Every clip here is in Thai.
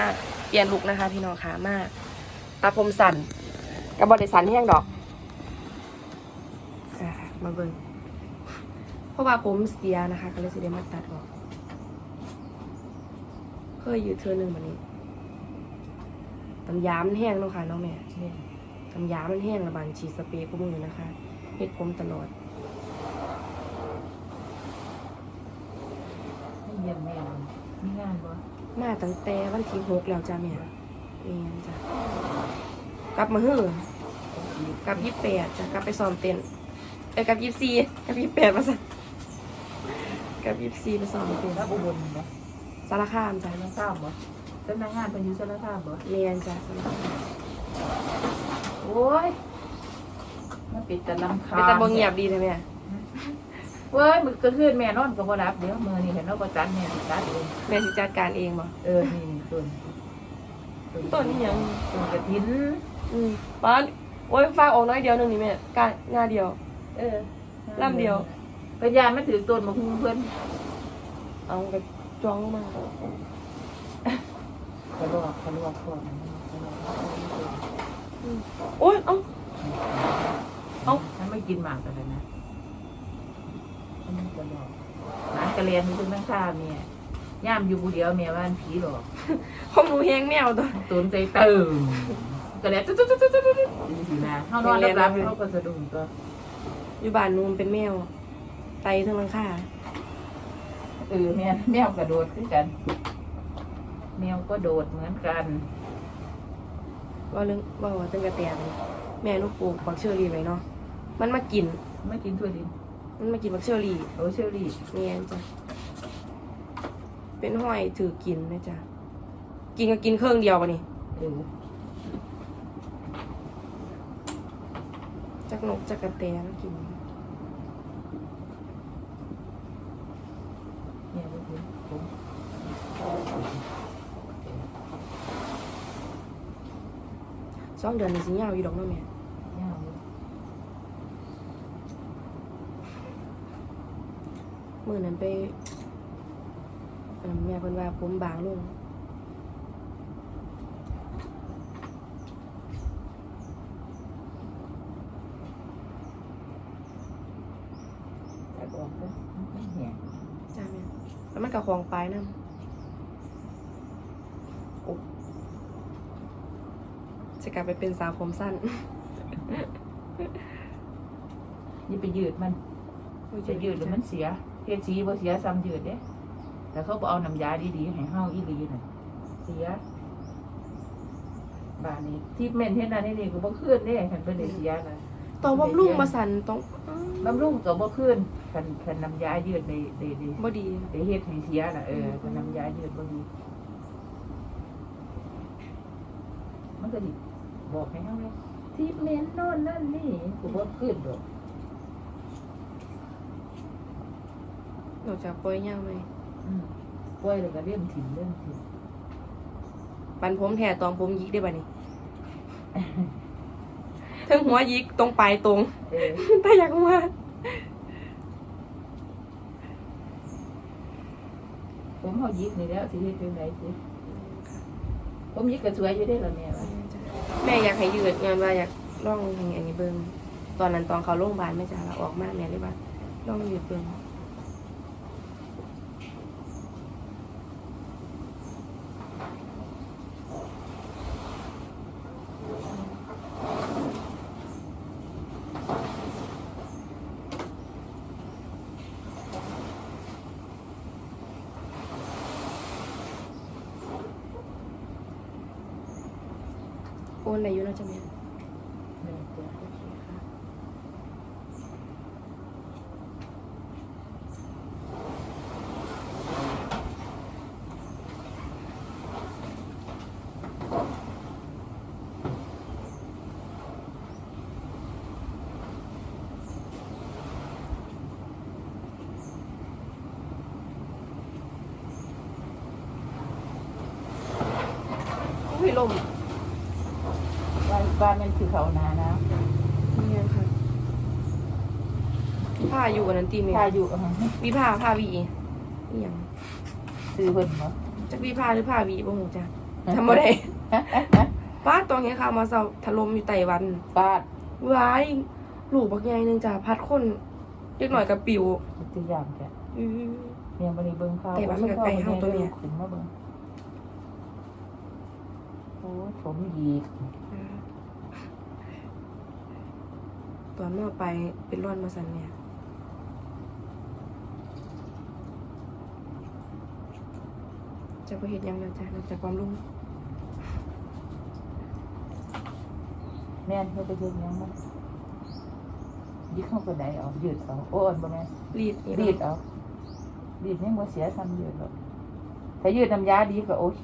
มาเปลี่ยนลุกนะคะ พี่น้องค่ะมาตาผมสั่นกับบอดสันแห้งดอกอมาเบิ่งเพราะว่าผมเสียนะคะ ก็เลยสิได้มาตัดออกเคยอยู่เธอหนึ่งแบบนี้ตำยามันแห้งเนาะค่ะน้องแม่เนี่ยตำยามันแห้งระบานฉีดสเปรย์ก็มือนะคะเฮ็ดผมตลอด ให้เยี่ยมแม่มีงานบ่ มาตั้งแต่วันที่หกแล้วจ้าแม่เมียนจ้ะกลับมาเฮือกลับยี่แปดจ้ะกลับไปซ้อมเต้นเอ้ยกลับยี่สี่กลับยี่แปดมาซะกลับยี่สี่ไปซ้อมเต้นแล้วอุบลบ่สารคามจ้ะสารคามบ่สำนักงานเพิ่นอยู่สารคามบ่เมียนจ้ะสารคามโอ้ยมันปิดแต่ลำคาญเป็นตะบงเงียบดีเลยแม่ เว้ยมึงก็คืนแม่นอนก็บ่รับเดี๋ยวมื้อนี้เห็นเนาะบ่จัดแม่จัดเองแม่สิจัดการเองบ่เออนี่ต้นต้นนี่ยังต้นกระถินอืมป้านโอ้ยฝากออกน้อยเดียวหนึงนี่แม่กางงาเดียว เออลำเดียวปัญญามันถือต้นมาคุ้มเพิ่นเอาไปจ้องมากระลอกกระลอกก่อนอืมโอ้ยเอ้าเอ้าฉันไม่กินหมากกันเลยนะ ฉันกระลอกหลานกระเรียนคุณนั่งข้าเมียย่ามอยู่ผู้เดียวเมียว่ามันผีหรอกของหนูแห้งแมวตัวตุนใจเติมกระเรียนตุ๊ดตุ๊ดตุ๊ดตุ๊ดตุ๊ดดีนะเขานอนรับรับเขาก็สะดุ้งก็อยู่บ้านหนูมันเป็นแมวไตทั้งหลังคาเออแม่แมวกระโดดด้วยกัน แมวก็โดดเหมือนกันว่าเรื่องว่าว่าตั้งกระแตเลยแม่หนูปลูกบักเชอรี่ไว้เนาะมันมากินไม่กินทั่วดิน มันมากินบักเชอรี่โอ้เชอรี่เนี่ยจ้ะเป็นห้อยถือกินนะจ๊ะกินก็กินเครื่องเดียวปะนี่เออจักนกจักกระแตแล้วกินเนี่ยลูกคุณผมสองเดือนนี่สิยาวอยู่ดอกเนาะแม่ ย่างเลย มื่อนั้นไปเอิ่มแม่เพิ่นว่าผมบางลงแต่บอกก็ไม่เหี้ยจ้าแม่แล้วมันกับของปลายนะโอ้จะกลับไปเป็นสาวผมสั้น นี่ไปยืดมัน จะยืดหรือมันเสีย เทียสีบ่เสียซ้ำยืดเด้แต่เขาบ่เอาน้ำยาดีๆให้เฮาอีหลีน่ะเสียบ้านนี้ที่เม่นเฮ็ดนั่นนี่ก็บ่คืนเด้คันเพิ่นได้เสียน่ะต้องบำรุงมาสั่นต้องอ้าวบำรุงก็บ่คืนคันคันน้ำยายืดได้ได้ได้บ่ดีได้เฮ็ดให้เสียน่ะเออคันน้ำยายืดบ่ดีมันก็ดิบอกให้เฮาเลยที่เม่นโน่นนั่นนี่กูบ่คืนดอก อกจากปล่อยยาวไหมอืมปล่อยแล้วก็เลี่ยมถิ่มเลี่ยมถิ่มปันผมแถตองผมยิกได้บ่นี่ทั้งหัวยิกตรงปลายตรงเออถ้าอยากว่าผมเฮายิกนี่แล้วสิเฮ็ดจังไดสิผมยิกก็สวยอยู่ได้อล่ะแม่ว่าแม่อยากให้ยืดงานว่าอยากลองให้อันนี้เบิ่งตอนนั้นตอนเขาโรงพยาบาลแม่จ๋าเราออกมาแม่เลยว่าลองยืดเบิ่ง โอนได้อยู่เนาะจ้ะแม่ แม่ตัว โอเคค่ะอุ้ยลม บ้านบ้านมัน คือเขานานะเนี่ยค่ะผ้าอยู่อันนั้นตีเมียพายุอะวีผ้าผ้าวีอีหยังซื้อเพิ่นบ่จักวีผ้าหรือผ้าวีบ่ฮู้จ้ะทำบ่ได้ป้าตอนนี้ข่าวมาเซาถล่มอยู่ไต้หวันฟาดว้ายลูกบักใหญ่หนึงจ้ะพัดคนเล็กหน่อยกับปิวตัวอย่างแกอื้อ เนี่ยบันนี้เบิ่งข้าวแต่ว่ามันก็ไกลเฮาตัวเนี่ย ขึ้นมาเบิ่งโอ้ยผมหยีก ตอนเมื่อไปเป็นร่อนมาสันเนี่ยจะไปเห็นยังไงจ้ะนอกจากความรุ่งแม่นเขาไปเฮ็ดหยังมันยิกเข้าไปไหนเอายืดเอาโอ้อันบ่แม่นรีดนี่รีดเอารีดยังบ่เสียซ้ำยืดหรอกถ้ายืดน้ำยาดีก็โอเค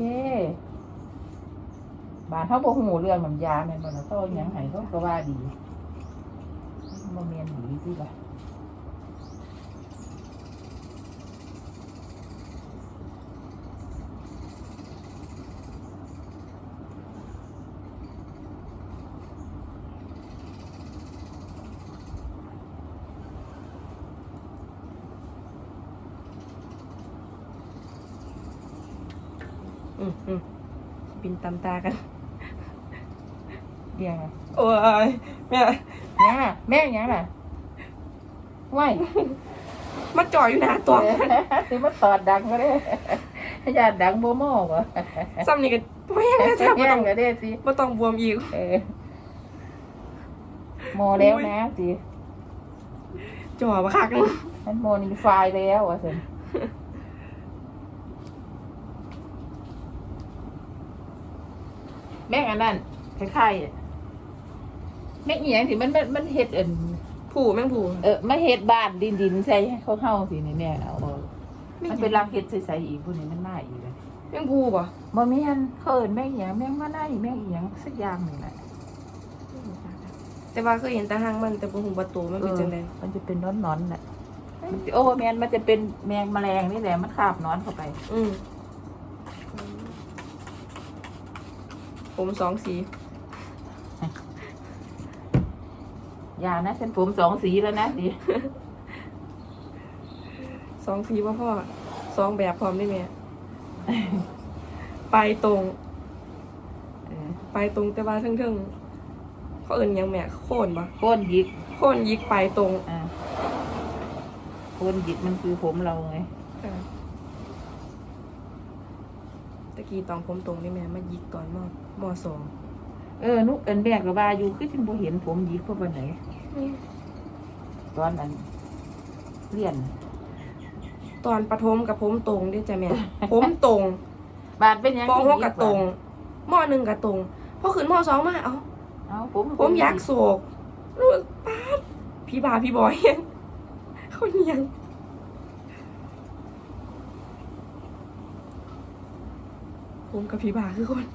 บ้านเขาบ่ฮู้เรื่องน้ำยาแม่นบ่ล่ะเขาเอาหยังให้เขาก็ว่าดี บ่แม่นดีสิล่ะอืมอืมบินตามตากันเรียงไงโอ้ยแม่ แม่แม่หยังล่ะไหวมาจ่ออยู่หน้าตัวสิมาตอดดังก็ได้ญาติดังบ่มอบ่ซ้ำนี่ก็แม่งนะจ้ะแย่ไม่ต้องงก็ได้สิไม่ต้องบวมอีกเออโมแล้วนะสิจ่อมาคักนึงมันโมนิฟายแล้วอะสิแม่งอันนั้นคล้ายๆอะ แม่งอีหยังสิมันมันมันเฮ็ดอันผูแม่งผูเออมาเฮ็ดบ้านดินดินใส่ให้เขาเฮาสินี่แม่เอาออกมันเป็นรักเฮ็ดใส่ๆอีกพวกนี้มันน่าอีกเลยแม่งผูป่ะบ่แม่นเขาเอิ้นแม่งอีหยังแม่งมาน่าอีแม่งอีหยังสักอย่างนี่แหละแต่ว่าเคยเห็นแตาหางมันแต่บ่หูประตูมันเป็นจังไดมันจะเป็นนอนนอนๆน่ะมันจะโอ้แมนมันจะเป็นแมงแมลงนี่แหละมันคาบนอนเข้าไป อืมผมสองสี อ ย่านะฉันผมสองสีแล้วนะสิสองสีว่าพ่อสองแบบพร้อมได้ไหมไปตรงเออไปตรงแต่ว่าเทิงๆเขาเอิ่นหยังแม่โค่นปะโคนหยิกโค่นยิกไปตรงอ่าโคนหยิกมันคือผมเราไงค่ะตะกี้ตอนผมตรงนี่แม่มายิกตอนมมสองเออนุกเอินแบกกับว่าอยู่คือฉันบ่เห็นผมหยิกเพราะวันไหน ตอนนั้นเรียน ตอนประถมกับผมตรงเด้วยจ้ะแม่ ผมตรงบาดเป็นหยังปหที่กกับตรงมหนึ่งกับตรงพอขึ้นมสองมาเอ้าเอาผมผมยักษ์โศกรู้สึกป๊าดพี่บาพี่บอยเขาเนียงผมกับพี่บาคือคน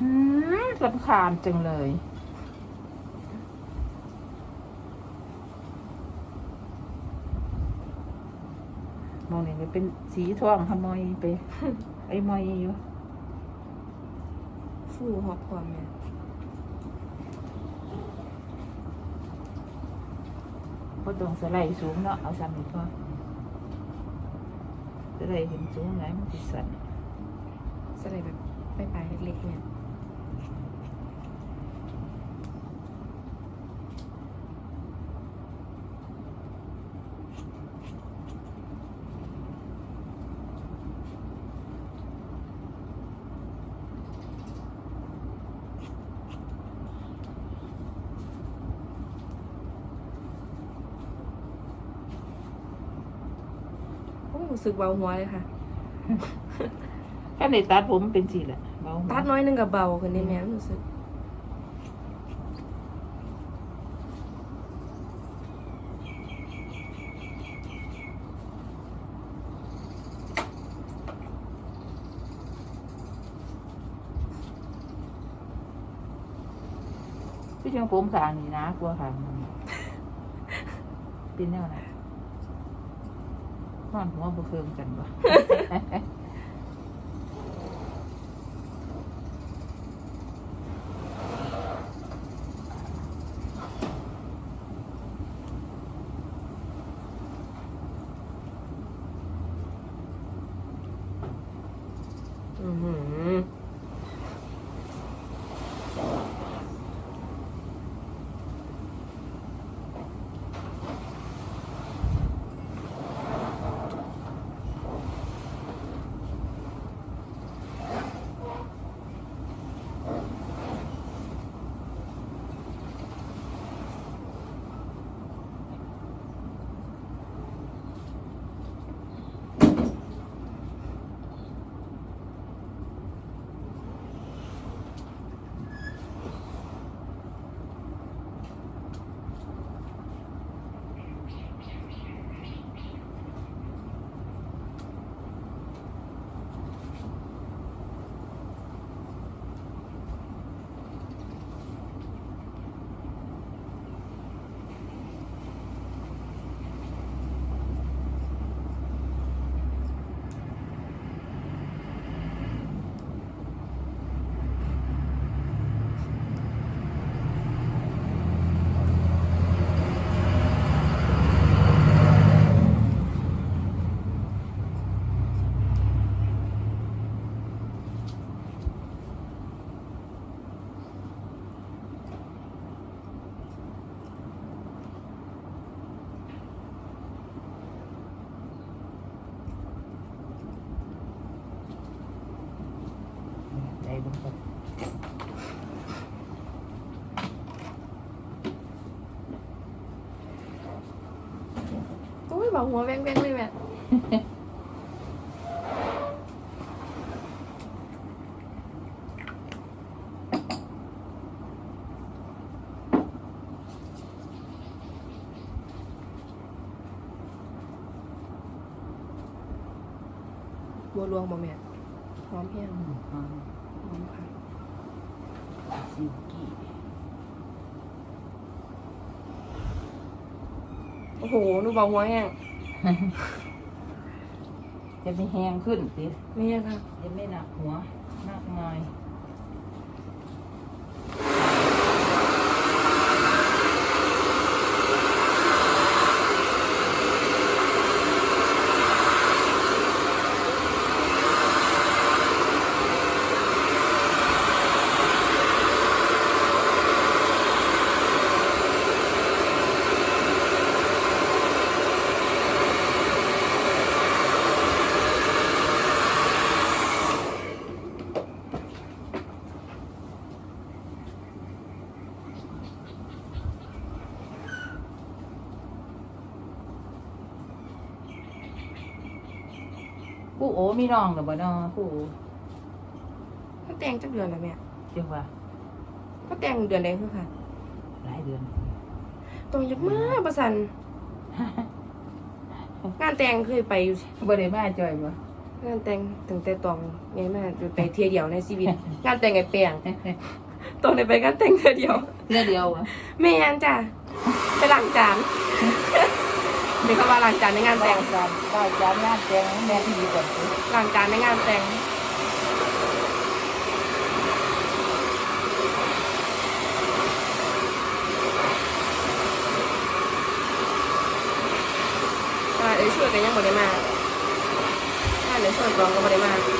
หืมรำ คาญจังเลย มองนี่มันเป็นสีทองขโมยไป ไอ้มอยอยู่ฟูหอกความแม่พอตรงสไลด์สูงเนาะเอาซ้ำอีกพอสไลด์เห็นสูงไหนมันติสั่นสไลด์แบบปลายๆเล็กๆเนี่ย รู้สึกเบาหัวเลยค่ะถ้าในตัดผมเป็นสีแหละเบาหัวตัดน้อยหนึงกับเบาขึ้นได้แม่รู้สึก พี่จังผมสางนี่นะกลัวค่ะ เป็นแนวไหน นอนหัวบ่เคืองกันบ่ บอกหัวแว่งแว่งเลยแม่บัวลวงบ่แม่หอมแห้งอืมอ่าหอมค่ะซิลกี้โอ้โหหนูบอกหัวแห้ง จะไม่แห้งขึ้นสิแม่ค่ะจะไม่หนักหัวมากมาย โอมีน้องหรือบ่น้องผู้โอก็แต่งจักเดือนแล้วแม่จังว่าก็แต่งเดือนใดคือค่ะ หลายเดือนตรงยักมากประสันงานแต่งเคยไปอยู่บ่ได้มาจ่อยบ่งานแต่งถึงแต่ตองไงแม่ไปเที่ยวเดียวในชีวิตงานแต่งไอ้แปลงตองได้ไปงานแต่งเที่ยวเดียวเรื่องเดียวอะแม่นจ้ะไปล้างจาน เด็กเขาว่าล้างจานในงานได้แต่งจานได้จานงานแต่งแม่ที่ดีกว่าสิล้างจานในงานแต่งอ่าเดี๋ยวช่วยกันยังบ่ได้มาถ้าเดี๋ยวช่วยกองก็บ่ได้มา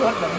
ชดแบบ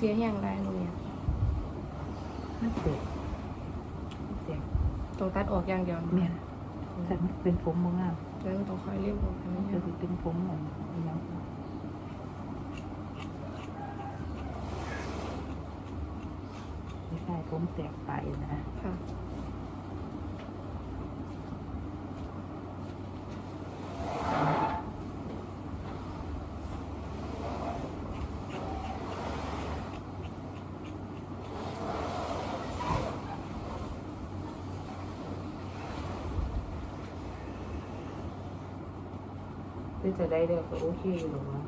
สียอย่างไรตรงเนี้ยมันเจ็บเจ็บต้องตัดออกอย่างเดียวเมียนแต่มันเป็นผมบ่งามแล้วต้องคอยเรียบออกอันนี้ก็สิเป็นผมเหมือนอหยังไม่ใช่ผมแตกไปนะค่ะ คือจะได้เด็กก็โอเคอยู่หรอกวะ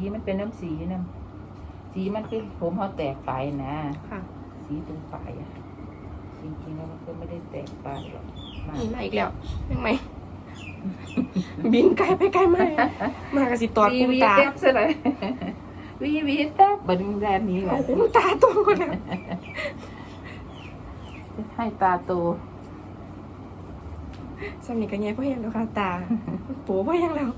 สีมันเป็นน้ำสีน้ำสีมันคือผมเขาแตกไปนะค่ะ สีตรงปลายอะจริงๆแล้วมันก็ไม่ได้แตกปลายหรอกมานี่มาอีกแล้วยังไงบินไกลไปไกลมากมากระสิตอดวีคุ้มวีตาแทบซะเลยวีวีแทบบันแรนนี้แหละคุ้มตาตัวคนแล้วให้ตาโตสำนีกันไงพ่อยังแล้วค่ะตาโปูพ่อยังแล้ว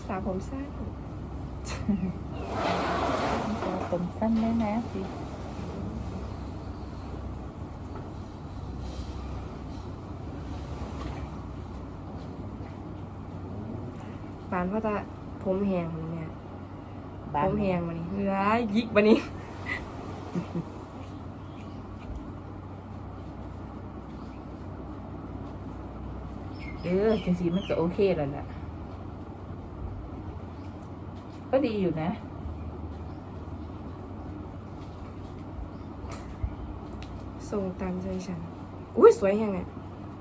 สาวผมสั้นผมสั้นได้นะสิปานพ่อตาผมแหงมันเนี่ยบ้าผนมแหงมันนี่เฮ้ยยิกบันนี้เออจริงๆมันก็โอเคแล้วแหละก็ ดีอยู่นะ ส่งตามใจฉัน อุ้ยสวยแหงเนี่ย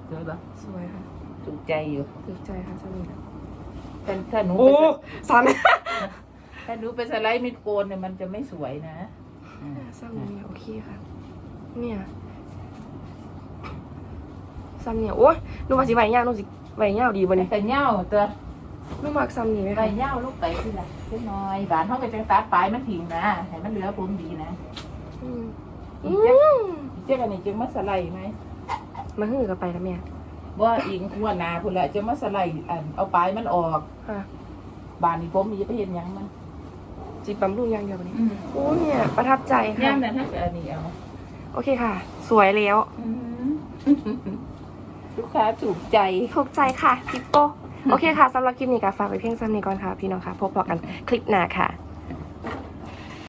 เดี๋ยวปะสวยค่ะ ถูกใจอยู่ ถูกใจค่ะสามีค่ะถ้าถ้าหนูโอ้ไปสสันถ้าหนูไปสไลด์มิดโกนเนี่ยมันจะไม่สวยนะอืมสามีโอเคค่ะ เนี่ยซ้ำเนี่ยโอ้ยหนูว่าสิไหวยาวหนูสิไหวยาวดีบ่เนี่ยแต่เหย้าตัว หนูมักซ้ำนี่ไหมใบคะเหย้าลูกไปที่ละเล็กน้อยบานเขาไปเป็นตัดปลายมันทิ้งนะให้มันเหลือผมดีนะอืมอีอืกเจ๊กมอีกเจ๊กอันนี้จึงมาสไลด์ไหมมาหื้อกันไปแล้วแม่ว่าอิงหัวหนาพุ่นละจะมาสไลด์อันเอาปลายมันออก ค่ะบานนี้ผมมีจะไปเห็นหยังมันจิบำรุงอย่างเดียววันนี้โอ้ยเนี่ยประทับใจค่ะย่ามนั้นถ้าเกิดอันนี้เอาโอเคค่ะ สวยแล้ว ลูกค้าถูกใจถูกใจค่ะจิปโป โอเคค่ะสำหรับคลิปนี้ก็ฝากไว้เพียงสำนี้ก่อนค่ะ พี่น้องค่ะ พบกันคลิปหน้าค่ะ